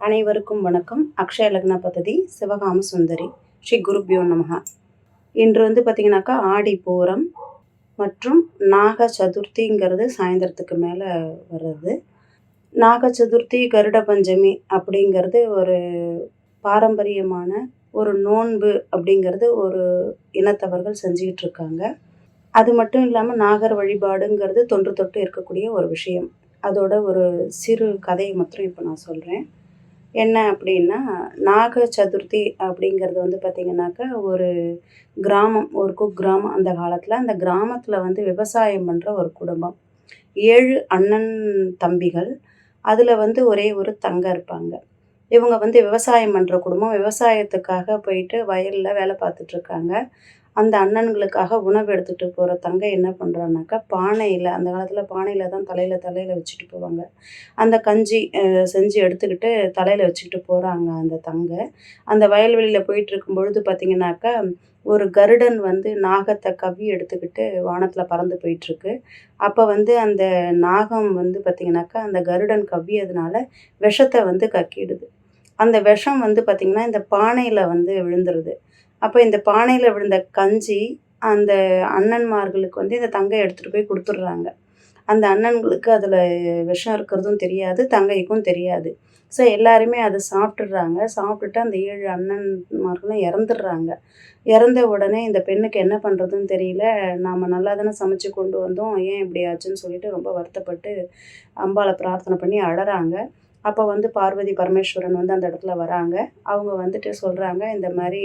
அனைவருக்கும் வணக்கம். அக்ஷய லக்ன பദ്ധதி சிவகாம சுந்தரி ஸ்ரீ குருபியோ நமகா இன்று வந்து பார்த்திங்கனாக்கா ஆடி பூரம் மற்றும் நாக சதுர்த்திங்கிறது சாயந்தரத்துக்கு மேலே வர்றது. நாக சதுர்த்தி கருட பஞ்சமி அப்படிங்கிறது ஒரு பாரம்பரியமான ஒரு நோன்பு அப்படிங்கிறது ஒரு இனத்தவர்கள் செஞ்சுக்கிட்டு இருக்காங்க. அது மட்டும் இல்லாமல் நாகர் வழிபாடுங்கிறது தொன்று தொட்டு இருக்கக்கூடிய ஒரு விஷயம். அதோட ஒரு சிறு கதையை மாத்திரம் இப்போ நான் சொல்கிறேன் என்ன அப்படின்னா நாக சதுர்த்தி அப்படிங்கிறது வந்து பார்த்திங்கனாக்கா ஒரு கிராமம் ஒரு குக்கிராமம். அந்த காலத்தில் அந்த கிராமத்தில் வந்து விவசாயம் பண்ணுற ஒரு குடும்பம். ஏழு அண்ணன் தம்பிகள். அதில் வந்து ஒரே ஒரு தங்க இருப்பாங்க. இவங்க வந்து விவசாயம் பண்ணுற குடும்பம். விவசாயத்துக்காக போயிட்டு வயலில் வேலை பார்த்துட்ருக்காங்க அந்த அண்ணன்களுக்காக உணவு எடுத்துகிட்டு போகிற தங்கை என்ன பண்ணுறான்னாக்கா பானையில் அந்த காலத்தில் பானையில் தான் தலையில் தலையில் வச்சுட்டு போவாங்க. அந்த கஞ்சி செஞ்சு எடுத்துக்கிட்டு தலையில் வச்சுக்கிட்டு போகிறாங்க அந்த தங்கை. அந்த வயல்வெளியில் போயிட்டு இருக்கும் பொழுது பார்த்திங்கனாக்கா ஒரு கருடன் வந்து நாகத்தை கவி எடுத்துக்கிட்டு வானத்தில் பறந்து போயிட்டுருக்கு. அப்போ வந்து அந்த நாகம் வந்து பார்த்திங்கனாக்கா அந்த கருடன் கவ்வியதுனால விஷத்தை வந்து கக்கிடுது. அந்த விஷம் வந்து பார்த்திங்கன்னா இந்த பானையில் வந்து விழுந்துருது. அப்போ இந்த பானையில் விழுந்த கஞ்சி அந்த அண்ணன்மார்களுக்கு வந்து இந்த தங்கை எடுத்துகிட்டு போய் கொடுத்துட்றாங்க. அந்த அண்ணன்களுக்கு அதில் விஷம் இருக்கிறதும் தெரியாது தங்கைக்கும் தெரியாது. ஸோ எல்லாருமே அதை சாப்பிட்டுடுறாங்க. சாப்பிட்டுட்டு அந்த ஏழு அண்ணன்மார்களும் இறந்துடுறாங்க. இறந்த உடனே இந்த பெண்ணுக்கு என்ன பண்ணுறதுன்னு தெரியல. நாம் நல்லா தானே சமைச்சு கொண்டு வந்தோம். ஏன் இப்படி ஆச்சுன்னு சொல்லிட்டு ரொம்ப வருத்தப்பட்டு அம்பாவை பிரார்த்தனை பண்ணி அழறாங்க. அப்போ வந்து பார்வதி பரமேஸ்வரன் வந்து அந்த இடத்துல வராங்க. அவங்க வந்துட்டு சொல்கிறாங்க இந்த மாதிரி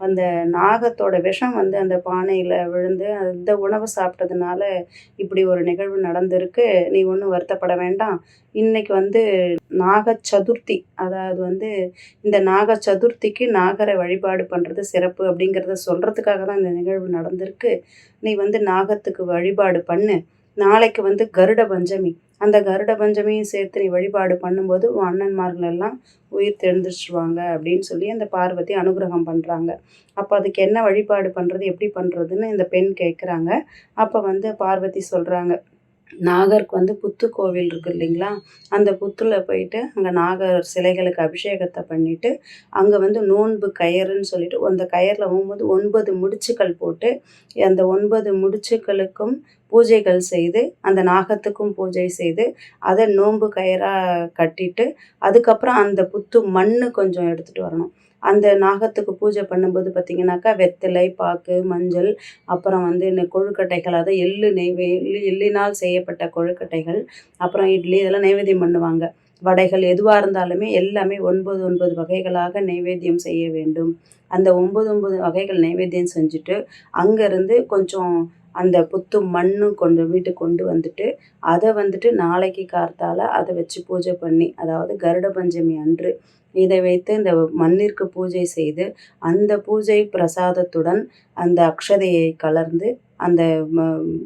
அந்த நாகத்தோட விஷம் வந்து அந்த பானையில் விழுந்து அந்த உணவு சாப்பிட்டதுனால இப்படி ஒரு நிகழ்வு நடந்திருக்கு. நீ ஒன்றும் வருத்தப்பட வேண்டாம். இன்னைக்கு வந்து நாக சதுர்த்தி அதாவது வந்து இந்த நாக சதுர்த்திக்கு நாகரை வழிபாடு பண்ணுறது சிறப்பு அப்படிங்கிறத சொல்கிறதுக்காக தான் இந்த நிகழ்வு நடந்திருக்கு. நீ வந்து நாகத்துக்கு வழிபாடு பண்ணு. நாளைக்கு வந்து கருட பஞ்சமி. அந்த கருட பஞ்சமையும் சேர்த்து நீ வழிபாடு பண்ணும்போது உன் அண்ணன்மார்கள் எல்லாம் உயிர் தெரிஞ்சிருச்சுவாங்க அப்படின்னு சொல்லி அந்த பார்வதி அனுகிரகம் பண்ணுறாங்க அப்போ அதுக்கு என்ன வழிபாடு பண்ணுறது எப்படி பண்ணுறதுன்னு இந்த பெண் கேட்குறாங்க அப்போ வந்து பார்வதி சொல்கிறாங்க நாகருக்கு வந்து புத்து கோவில் இருக்குது இல்லைங்களா? அந்த புத்தில் போயிட்டு அங்கே நாகர் சிலைகளுக்கு அபிஷேகத்தை பண்ணிவிட்டு அங்கே வந்து நோன்பு கயறுன்னு சொல்லிட்டு அந்த கயரில் போகும்போது ஒன்பது முடிச்சுக்கள் போட்டு அந்த ஒன்பது முடிச்சுக்களுக்கும் பூஜைகள் செய்து அந்த நாகத்துக்கும் பூஜை செய்து அதை நோன்பு கயிறாக கட்டிட்டு அதுக்கப்புறம் அந்த புத்து மண் கொஞ்சம் எடுத்துகிட்டு வரணும். அந்த நாகத்துக்கு பூஜை பண்ணும்போது பார்த்திங்கனாக்கா வெத்தலை பாக்கு மஞ்சள் அப்புறம் வந்து இந்த கொழுக்கட்டைகள் அதாவது எள்ளு நெய்வே எள்ளு எள்ளினால் செய்யப்பட்ட கொழுக்கட்டைகள் அப்புறம் இட்லி இதெல்லாம் நைவேத்தியம் பண்ணுவாங்க. வடைகள் எதுவாக இருந்தாலுமே எல்லாமே ஒன்பது ஒன்பது வகைகளாக நைவேத்தியம் செய்ய வேண்டும். அந்த ஒம்பது ஒம்பது வகைகள் நைவேத்தியம் செஞ்சுட்டு அங்கேருந்து கொஞ்சம் அந்த புத்து மண்ணும் கொண்டு வீட்டுக்கு கொண்டு வந்துட்டு அதை வந்துட்டு நாளைக்கு கார்த்தால அதை வச்சு பூஜை பண்ணி அதாவது கருட பஞ்சமி அன்று இதை வைத்து இந்த மண்ணிற்கு பூஜை செய்து அந்த பூஜை பிரசாதத்துடன் அந்த அக்ஷதையை கலர்ந்து அந்த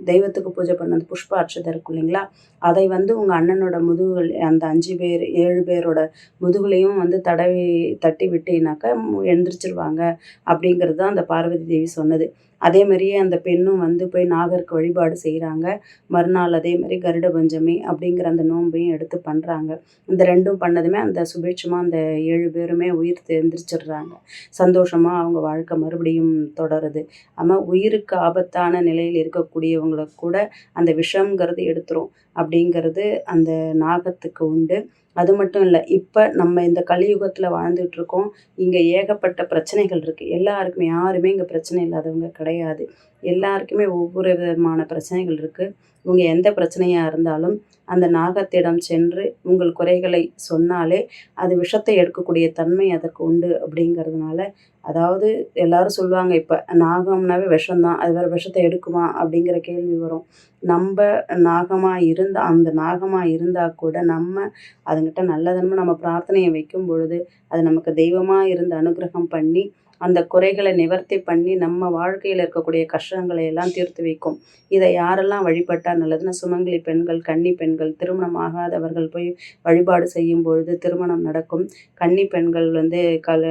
தெய்வத்துக்கு பூஜை பண்ண அந்த புஷ்ப அக்ஷதை இருக்கும் இல்லைங்களா? அதை வந்து உங்கள் அண்ணனோட முதுகுகள் அந்த அஞ்சு பேர் ஏழு பேரோட முதுகுலையும் வந்து தடவி தட்டி விட்டீங்கனாக்கா எழுந்திரிச்சிருவாங்க அப்படிங்கிறது தான் அந்த பார்வதி தேவி சொன்னது. அதே மாதிரியே அந்த பெண்ணும் வந்து போய் நாகருக்கு வழிபாடு செய்கிறாங்க மறுநாள் அதே மாதிரி கருட பஞ்சமி அப்படிங்கிற அந்த நோன்பையும் எடுத்து பண்ணுறாங்க இந்த ரெண்டும் பண்ணதுமே அந்த சுபேட்சமாக அந்த ஏழு பேருமே உயிர் தெரிஞ்சிடுறாங்க சந்தோஷமாக அவங்க வாழ்க்கை மறுபடியும் தொடருது. ஆமாம் உயிருக்கு ஆபத்தான நிலையில் இருக்கக்கூடியவங்களை கூட அந்த விஷம்ங்கிறது எடுத்துரும். அப்படிங்கிறது அந்த நாகத்துக்கு உண்டு. அது மட்டும் இல்லை இப்போ நம்ம இந்த கலியுகத்தில் வாழ்ந்துகிட்ருக்கோம் இங்கே ஏகப்பட்ட பிரச்சனைகள் இருக்குது எல்லாருக்குமே யாருமே இங்கே பிரச்சனை இல்லாதவங்க கிடையாது. எல்லாருக்குமே ஒவ்வொரு விதமான பிரச்சனைகள் இருக்குது இவங்க எந்த பிரச்சனையாக இருந்தாலும் அந்த நாகத்திடம் சென்று உங்கள் குறைகளை சொன்னாலே அது விஷத்தை எடுக்கக்கூடிய தன்மை அதற்கு உண்டு அப்படிங்கிறதுனால அதாவது எல்லாரும் சொல்லுவாங்க இப்போ நாகம்னாவே விஷம்தான் அது வேறு விஷத்தை எடுக்குமா அப்படிங்கிற கேள்வி வரும். நம்ம நாகமாக இருந்தால் அந்த நாகமாக இருந்தால் கூட நம்ம அதுங்கிட்ட நல்லதன்மை நம்ம பிரார்த்தனையை வைக்கும் பொழுது அது நமக்கு தெய்வமாக இருந்து அனுகிரகம் பண்ணி அந்த குறைகளை நிவர்த்தி பண்ணி நம்ம வாழ்க்கையில் இருக்கக்கூடிய கஷ்டங்களை எல்லாம் தீர்த்து வைக்கும். இதை யாரெல்லாம் வழிபட்டால் நல்லதுன்னா சுமங்கலி பெண்கள் கன்னி பெண்கள் திருமணம் ஆகாதவர்கள் போய் வழிபாடு செய்யும் பொழுது திருமணம் நடக்கும். கன்னி பெண்கள் வந்து கல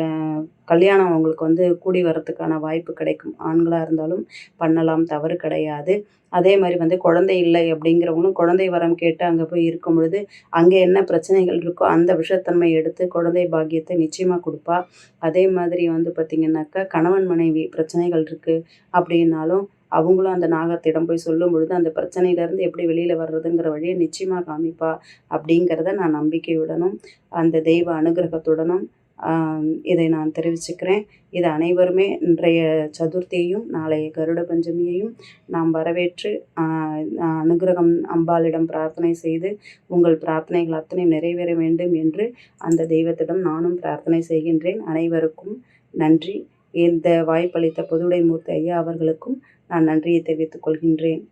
கல்யாணம் அவங்களுக்கு வந்து கூடி வரத்துக்கான வாய்ப்பு கிடைக்கும். ஆண்களாக இருந்தாலும் பண்ணலாம் தவறு கிடையாது. அதே மாதிரி வந்து குழந்தை இல்லை அப்படிங்கிறவங்களும் குழந்தை வரம் கேட்டு அங்கே போய் இருக்கும் பொழுது அங்கே என்ன பிரச்சனைகள் இருக்கோ அந்த விஷத்தன்மை எடுத்து குழந்தை பாக்கியத்தை நிச்சயமாக கொடுப்பா. அதே மாதிரி வந்து பார்த்திங்கனாக்கா கணவன் மனைவி பிரச்சனைகள் இருக்குது அப்படின்னாலும் அவங்களும் அந்த நாகத்திடம் போய் சொல்லும் பொழுது அந்த பிரச்சனையிலேருந்து எப்படி வெளியில் வர்றதுங்கிற வழியை நிச்சயமாக காமிப்பா அப்படிங்கிறத நான் நம்பிக்கையுடனும் அந்த தெய்வ அனுகிரகத்துடனும் இதை நான் தெரிவிச்சுக்கிறேன். இது அனைவருமே இன்றைய சதுர்த்தியையும் நாளைய கருட பஞ்சமியையும் நாம் வரவேற்று அனுகிரகம் அம்பாளிடம் பிரார்த்தனை செய்து உங்கள் பிரார்த்தனைகள் அத்தனை நிறைவேற வேண்டும் என்று அந்த தெய்வத்திடம் நானும் பிரார்த்தனை செய்கின்றேன். அனைவருக்கும் நன்றி. இந்த வாய்ப்பளித்த புதுடை மூர்த்தி ஐயா அவர்களுக்கும் நான் நன்றியை தெரிவித்துக் கொள்கின்றேன்.